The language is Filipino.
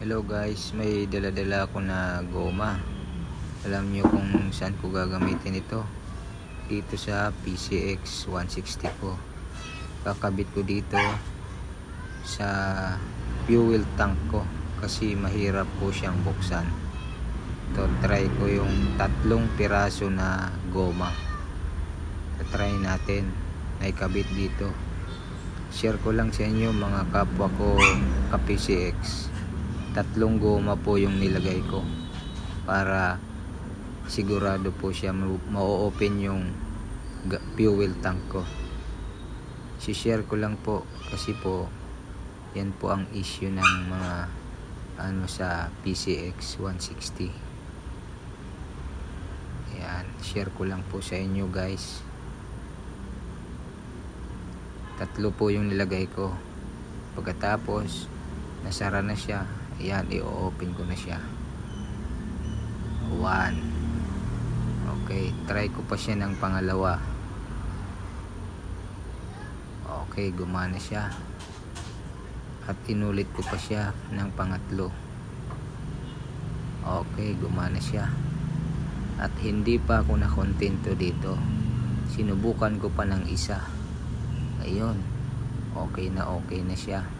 Hello guys, may dala-dala ako na goma. Alam nyo kung saan ko gagamitin ito. Dito sa PCX 160 ko. Kakabit ko dito sa fuel tank ko kasi mahirap po siyang buksan. Ito, try ko yung tatlong piraso na goma. try natin na ikabit dito. Share ko lang sa inyo mga kapwa ko ka PCX tatlong goma po yung nilagay ko para sigurado po siya ma-open yung fuel tank ko. Share ko lang po kasi po yan po ang issue ng mga ano sa PCX 160 yan share ko lang po sa inyo guys. Tatlo po yung nilagay ko. Pagkatapos nasara na siya ayan i-open ko na siya. 1 okay try ko pa siya ng pangalawa. Okay gumana siya. At inulit ko pa siya ng pangatlo. Okay gumana siya. At hindi pa ako nakontento dito. Sinubukan ko pa ng isa. Ayun. Okay na okay na siya